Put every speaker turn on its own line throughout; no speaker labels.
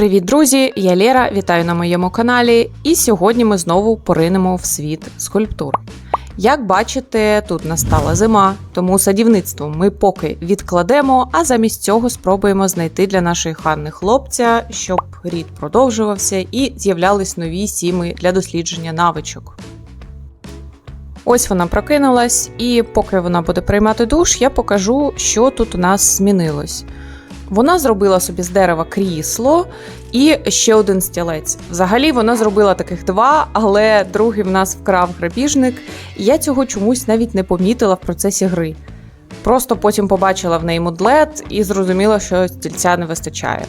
Привіт, друзі! Я Лєра, вітаю на моєму каналі. І сьогодні ми знову поринемо в світ скульптур. Як бачите, тут настала зима, тому садівництво ми поки відкладемо, а замість цього спробуємо знайти для нашої ханни хлопця, щоб рід продовжувався і з'являлись нові сіми для дослідження навичок. Ось вона прокинулась, і поки вона буде приймати душ, я покажу, що тут у нас змінилось. Вона зробила собі з дерева крісло і ще один стілець. Взагалі вона зробила таких два, але другий в нас вкрав грабіжник, я цього чомусь навіть не помітила в процесі гри. Просто потім побачила в неї мудлет і зрозуміла, що стільця не вистачає.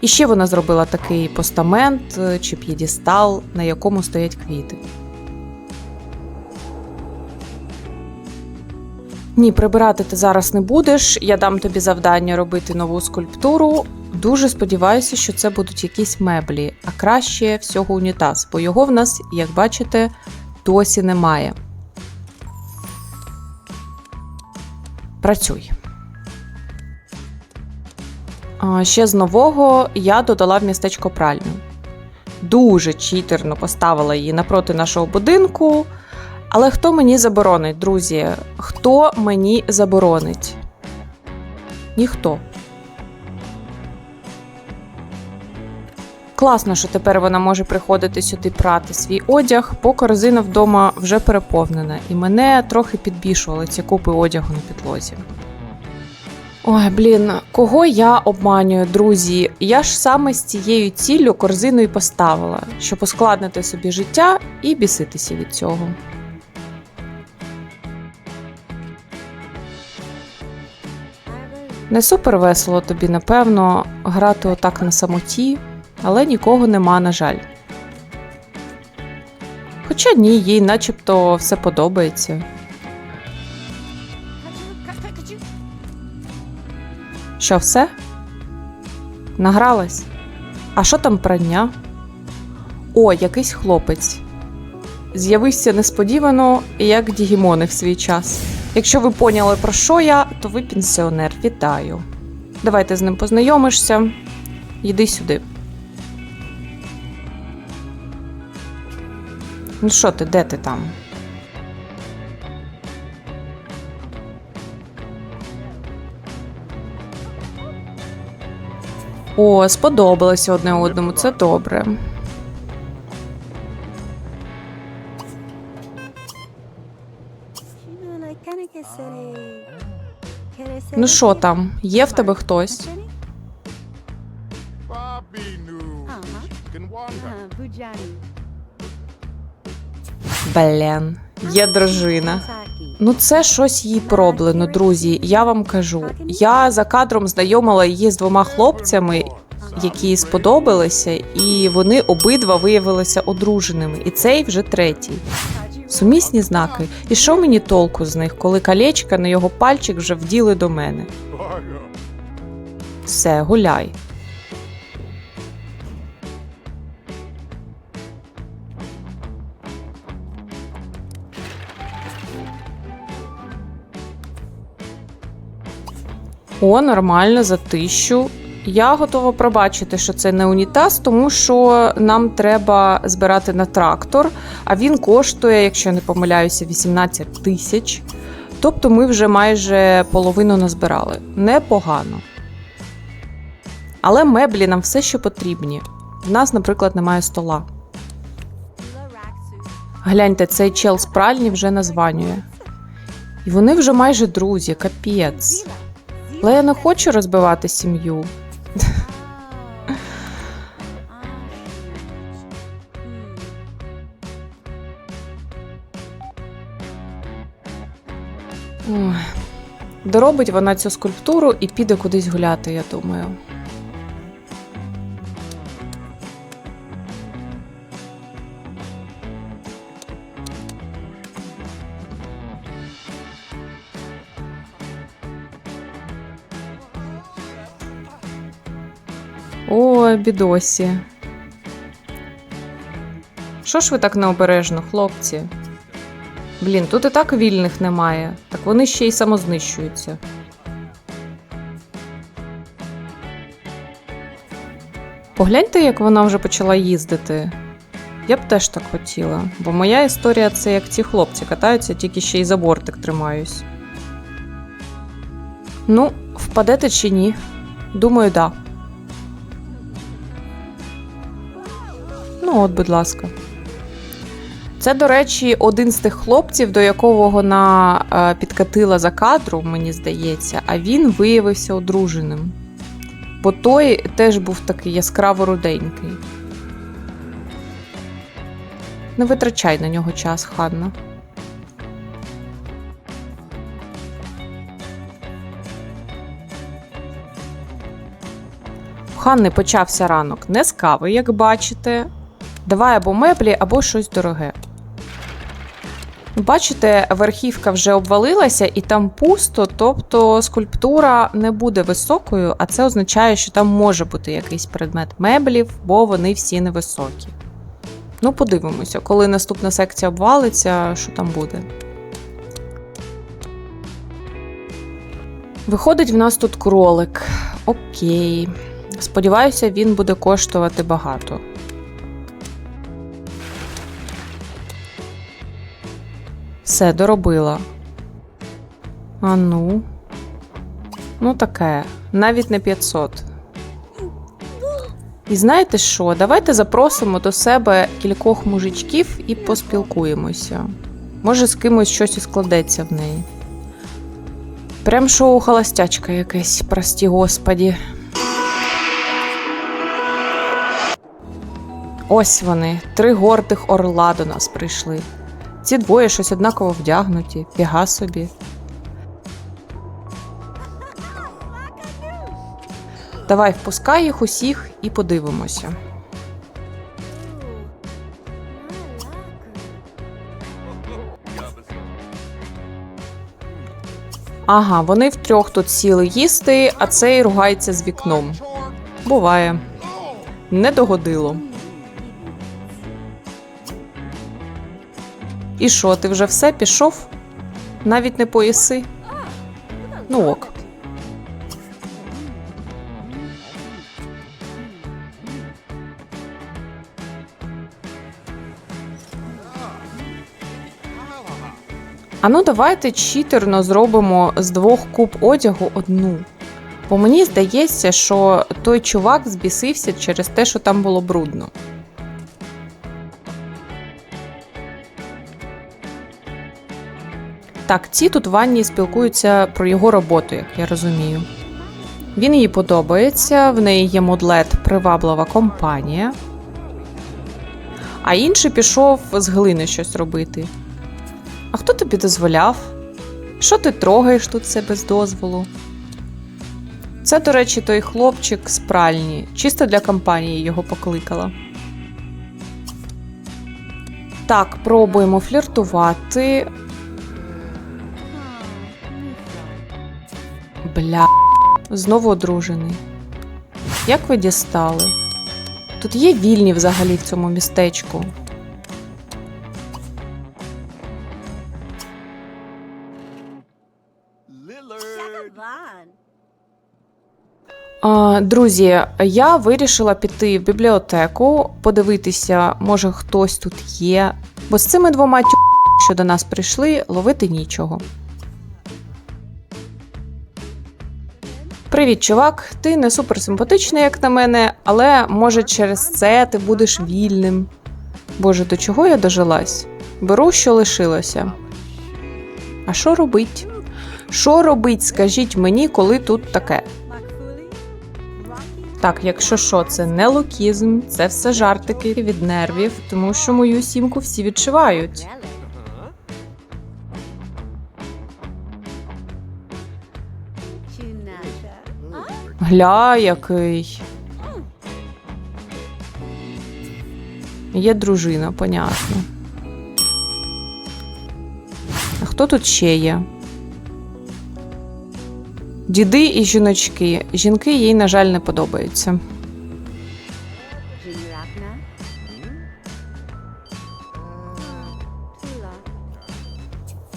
І ще вона зробила такий постамент е, чи п'єдістал, на якому стоять квіти. Ні, прибирати ти зараз не будеш. Я дам тобі завдання робити нову скульптуру. Дуже сподіваюся, що це будуть якісь меблі, а краще всього унітаз, бо його в нас, як бачите, досі немає. Працюй. Ще з нового я додала в містечко пральню. Дуже читерно поставила її напроти нашого будинку. Але хто мені заборонить, друзі? Хто мені заборонить? Ніхто. Класно, що тепер вона може приходити сюди прати свій одяг, бо корзина вдома вже переповнена, і мене трохи підбішували ці купи одягу на підлозі. Ой, блін, кого я обманюю, друзі? Я ж саме з цією ціллю корзину і поставила, щоб ускладнити собі життя і біситися від цього. Не супер весело тобі, напевно, грати отак на самоті, але нікого нема, на жаль. Хоча ні, їй начебто все подобається. Що, все? Награлась? А що там прання? О, якийсь хлопець. З'явився несподівано, як Дігімони в свій час. Якщо ви поняли, про що я, то ви пенсіонер. Вітаю. Давайте з ним познайомишся. Йди сюди. Ну що ти, де ти там? О, сподобалося одне одному, це добре. Ну що там, є в тебе хтось? Блін, є дружина. Ну, це щось їй проблено, друзі. Я вам кажу. Я за кадром знайомила її з двома хлопцями, які їй сподобалися, і вони обидва виявилися одруженими. І цей вже третій. Сумісні знаки. І що мені толку з них, коли колечка на його пальчик вже вділи до мене? Все, гуляй. О, нормально за тисячу. Я готова пробачити, що це не унітаз, тому що нам треба збирати на трактор, а він коштує, якщо я не помиляюся, 18 тисяч. Тобто ми вже майже половину назбирали. Непогано. Але меблі нам все ще потрібні. В нас, наприклад, немає стола. Гляньте, цей чел з пральні вже названює. І вони вже майже друзі, капець. Але я не хочу розбивати сім'ю. Доробить вона цю скульптуру і піде кудись гуляти, я думаю. Ой, бідосі. Що ж ви так необережно, хлопці? Блін, тут і так вільних немає. Так вони ще й самознищуються. Погляньте, як вона вже почала їздити. Я б теж так хотіла, бо моя історія це як ці хлопці катаються, тільки ще й за бортик тримаюсь. Ну, впадете чи ні? Думаю, да. Ну, от, будь ласка. Це, до речі, один з тих хлопців, до якого вона е, підкатила за кадру, мені здається, а він виявився одруженим. Бо той теж був такий яскраво руденький. Не витрачай на нього час, Ханна. Ханни почався ранок не з кави, як бачите. Давай або меблі, або щось дороге. Бачите, верхівка вже обвалилася і там пусто, тобто скульптура не буде високою, а це означає, що там може бути якийсь предмет меблів, бо вони всі невисокі. Ну, подивимося, коли наступна секція обвалиться, що там буде. Виходить, в нас тут кролик. Окей. Сподіваюся, він буде коштувати багато. Все, доробила. А ну. Ну, таке. Навіть не 500. І знаєте що? Давайте запросимо до себе кількох мужичків і поспілкуємося. Може, з кимось щось і складеться в неї. Прям шоу холостячка якесь, прості господі. Ось вони, три гордих орла до нас прийшли. Ці двоє щось однаково вдягнуті, фіга собі. Давай впускай їх усіх і подивимося. Ага, вони втрьох тут сіли їсти, а цей ругається з вікном. Буває. Не догодило. І що, ти вже все пішов? Навіть не поїси? Ну ок. А ну давайте читерно зробимо з двох куб одягу одну. Бо мені здається, що той чувак збісився через те, що там було брудно. Так, ці тут в ванні спілкуються про його роботу, як я розумію. Він їй подобається, в неї є модлет приваблива компанія. А інший пішов з глини щось робити. А хто тобі дозволяв? Що ти трогаєш тут все без дозволу? Це, до речі, той хлопчик з пральні. Чисто для компанії його покликала. Так, пробуємо фліртувати. Бля, знову одружений. Як ви дістали? Тут є вільні взагалі в цьому містечку. Друзі, я вирішила піти в бібліотеку, подивитися, може хтось тут є. Бо з цими двома тю, що до нас прийшли, ловити нічого. Привіт, чувак. Ти не суперсимпатичний, як на мене, але може через це ти будеш вільним. Боже, до чого я дожилась? Беру, що лишилося. А що робить? Що робить, скажіть мені, коли тут таке? Так, якщо що, це не лукізм, це все жартики від нервів, тому що мою сімку всі відчувають. Гля, який. Є дружина, понятно. А хто тут ще є? Діди і жіночки. Жінки їй, на жаль, не подобаються.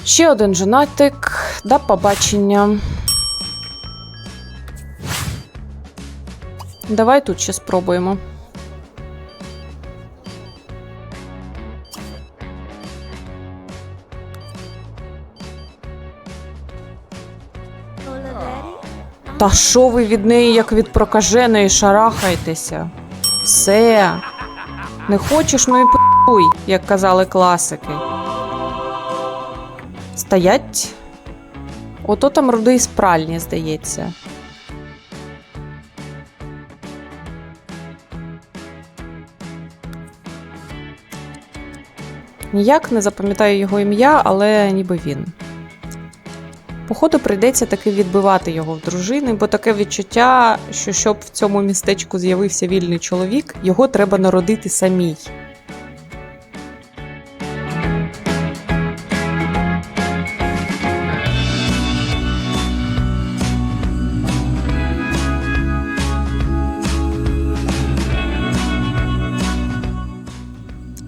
Ще один жонатик. До побачення. Давай тут ще спробуємо. Та що ви від неї, як від прокаженої, шарахаєтеся? Все. Не хочеш, ну і пи***уй, як казали класики. Стоять? Ото там рудий з пральні, здається. Ніяк не запам'ятаю його ім'я, але ніби він. Походу, прийдеться таки відбивати його в дружини, бо таке відчуття, що щоб в цьому містечку з'явився вільний чоловік, його треба народити самій.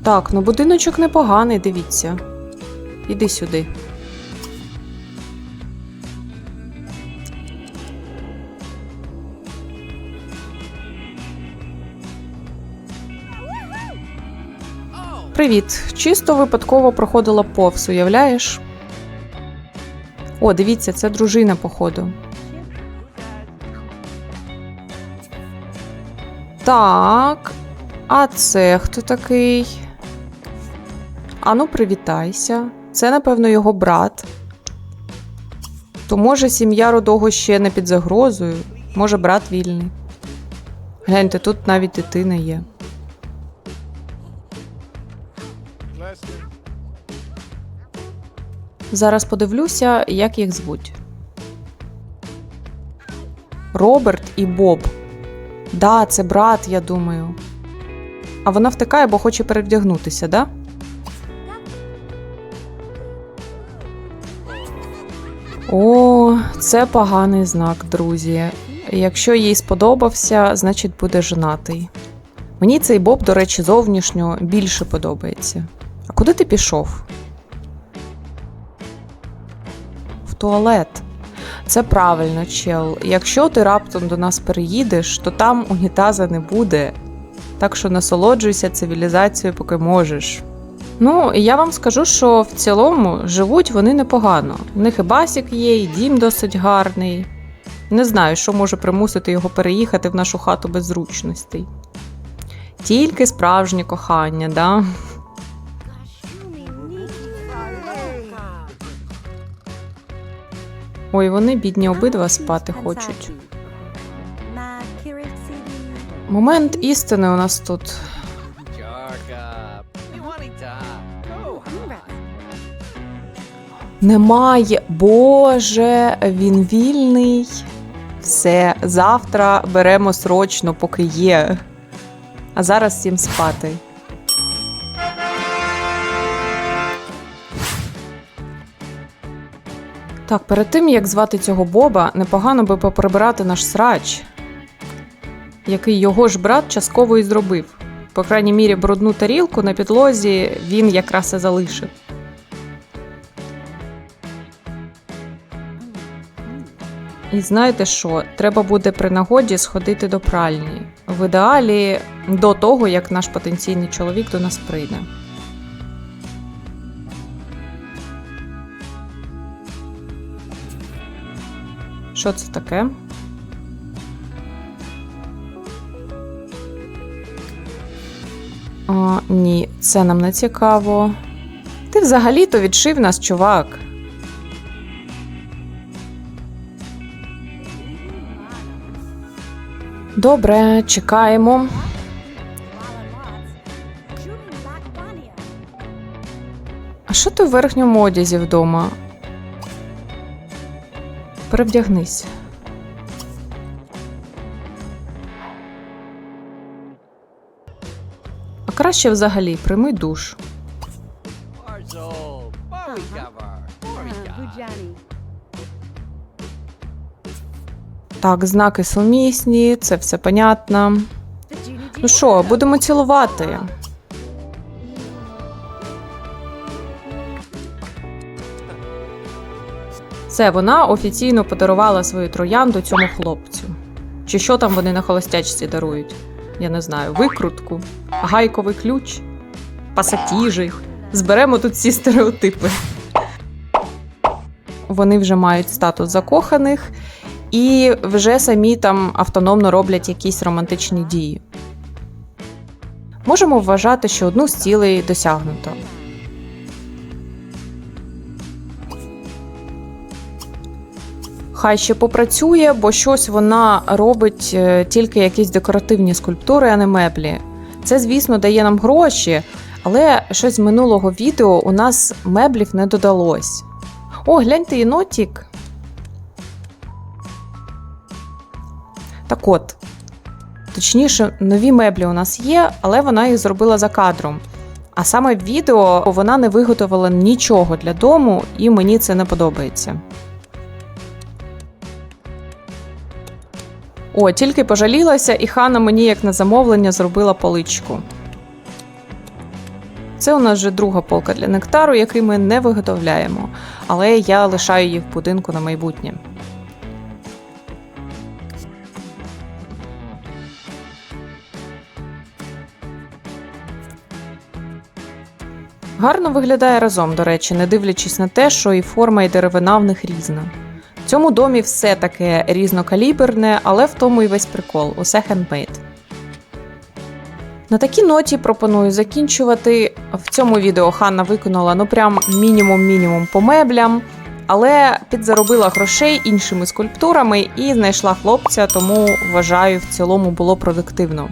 Так, ну будиночок непоганий, дивіться. Іди сюди. Привіт. Чисто випадково проходила повз, уявляєш? О, дивіться, це дружина, походу. Так. А це хто такий? Ану, привітайся. Це, напевно, його брат. То може сім'я родого ще не під загрозою, може брат вільний. Гляньте, тут навіть дитина є. Зараз подивлюся, як їх звуть. Роберт і Боб. Да, це брат, я думаю. А вона втикає, бо хоче перевдягнутися, да? О, це поганий знак, друзі. Якщо їй сподобався, значить буде женатий. Мені цей Боб, до речі, зовнішньо більше подобається. А куди ти пішов? В туалет. Це правильно, чел. Якщо ти раптом до нас переїдеш, то там унітаза не буде. Так що насолоджуйся цивілізацією, поки можеш. Ну, я вам скажу, що в цілому живуть вони непогано. У них і басік є, і дім досить гарний. Не знаю, що може примусити його переїхати в нашу хату без зручностей. Тільки справжнє кохання, да? Ой, вони бідні обидва спати хочуть. Момент істини у нас тут. Немає. Боже, він вільний. Все, завтра беремо срочно, поки є. А зараз всім спати. Так, перед тим як звати цього Боба, непогано би поприбирати наш срач, який його ж брат частково і зробив. По крайній мірі, брудну тарілку на підлозі він якраз і залишив. І знаєте що? Треба буде при нагоді сходити до пральні. В ідеалі до того, як наш потенційний чоловік до нас прийде. Що це таке? О, ні, це нам не цікаво. Ти взагалі-то відшив нас, чувак. Добре, чекаємо. А що ти в верхньому одязі вдома? Перевдягнись. А краще взагалі прийми душ. Так, знаки сумісні, це все понятно. Ну що, будемо цілувати. Все, вона офіційно подарувала свою троянду цьому хлопцю. Чи що там вони на холостячці дарують? Я не знаю, викрутку, гайковий ключ, пасатіжі. Зберемо тут всі стереотипи. Вони вже мають статус закоханих, і вже самі там автономно роблять якісь романтичні дії. Можемо вважати, що одну з цілей досягнуто. Хай ще попрацює, бо щось вона робить е, тільки якісь декоративні скульптури, а не меблі. Це, звісно, дає нам гроші, але щось з минулого відео у нас меблів не додалось. О, гляньте єнотік. Так от, точніше, нові меблі у нас є, але вона їх зробила за кадром. А саме в відео вона не виготовила нічого для дому, і мені це не подобається. О, тільки пожалілася, і Хана мені, як на замовлення, зробила поличку. Це у нас вже друга полка для нектару, який ми не виготовляємо, але я лишаю її в будинку на майбутнє. Гарно виглядає разом, до речі, не дивлячись на те, що і форма, і деревина в них різна. В цьому домі все таке різнокаліберне, але в тому і весь прикол усе хендмейд. На такій ноті пропоную закінчувати. В цьому відео Ханна виконала ну прям мінімум-мінімум по меблям, але підзаробила грошей іншими скульптурами і знайшла хлопця, тому вважаю, в цілому було продуктивно.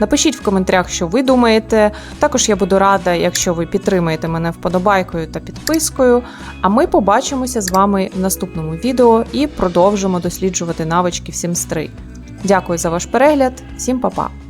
Напишіть в коментарях, що ви думаєте. Також я буду рада, якщо ви підтримаєте мене вподобайкою та підпискою. А ми побачимося з вами в наступному відео і продовжимо досліджувати навички в Sims 3. Дякую за ваш перегляд, всім па-па!